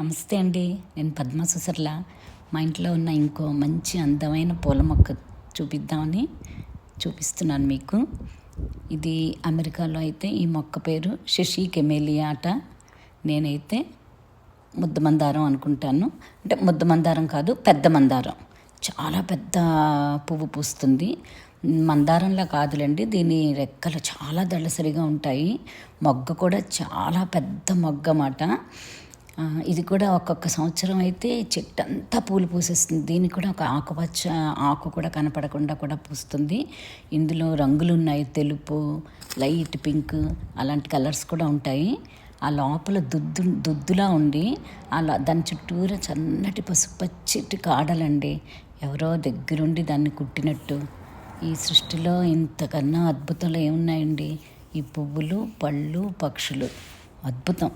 నమస్తే అండి నేను పద్మ సుసర్ల మా ఇంట్లో ఉన్న ఇంకో మంచి అందమైన పూల మొక్క చూపిద్దామని చూపిస్తున్నాను మీకు. ఇది అమెరికాలో అయితే ఈ మొక్క పేరు శశి కెమేలియా నేనైతే ముద్ద మందారం అనుకుంటాను. అంటే ముద్ద మందారం కాదు పెద్ద మందారం. చాలా పెద్ద పువ్వు పూస్తుంది. మందారంలా కాదులేండి దీని రెక్కలు చాలా దళసరిగా ఉంటాయి. మొగ్గ కూడా చాలా పెద్ద మొగ్గ అన్నమాట ఇది కూడా ఒక్కొక్క సంవత్సరం అయితే చెట్టు అంతా పూలు పూసేస్తుంది. దీనికి కూడా ఒక ఆకుపచ్చ ఆకు కూడా కనపడకుండా కూడా పూస్తుంది. ఇందులో రంగులు ఉన్నాయి తెలుపు లైట్ పింక్ అలాంటి కలర్స్ కూడా ఉంటాయి. ఆ లోపల దుద్దు దుద్దులా ఉండి అలా దాని చుట్టూరా చన్నటి పసుపు పచ్చిటి కాడలండి. ఎవరో దగ్గరుండి దాన్ని కుట్టినట్టు. ఈ సృష్టిలో ఇంతకన్నా అద్భుతాలు ఏమున్నాయండి? ఈ పువ్వులు పళ్ళు పక్షులు. అద్భుతం.